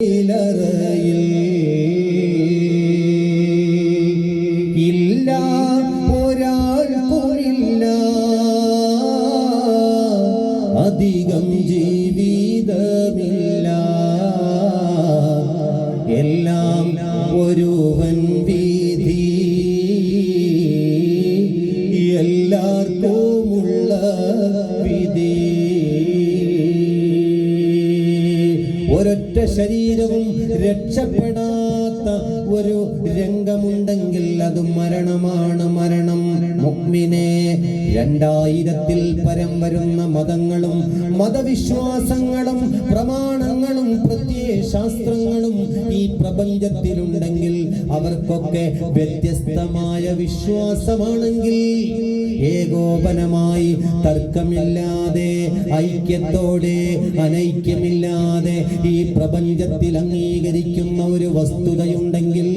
ഇലറയിൽ ഇല്ല ഒരാൾക്കുമില്ല അധികം ജീവിതമില്ല. എല്ലാം ഒരുവൻ ഒരൊറ്റ ശരീരവും രക്ഷപ്പെടാത്ത ഒരു രംഗമുണ്ടെങ്കിൽ അത് മരണമാണ്. മരണം മുക്മിനെ രണ്ടായിരത്തിൽ പരം വരുന്ന മതങ്ങളും മതവിശ്വാസങ്ങളും പ്രമാണങ്ങളും പ്രത്യയശാസ്ത്രങ്ങളും ഈ പ്രപഞ്ചത്തിലുണ്ടെങ്കിൽ അവർക്കൊക്കെ വ്യത്യസ്തമായ വിശ്വാസമാണെങ്കിൽ ഏകോപനമായി തർക്കമില്ലാതെ ഐക്യത്തോടെ അനൈക്യമില്ലാതെ ഈ പ്രപഞ്ചത്തിൽ അംഗീകരിക്കുന്ന ഒരു വസ്തുതയുണ്ടെങ്കിൽ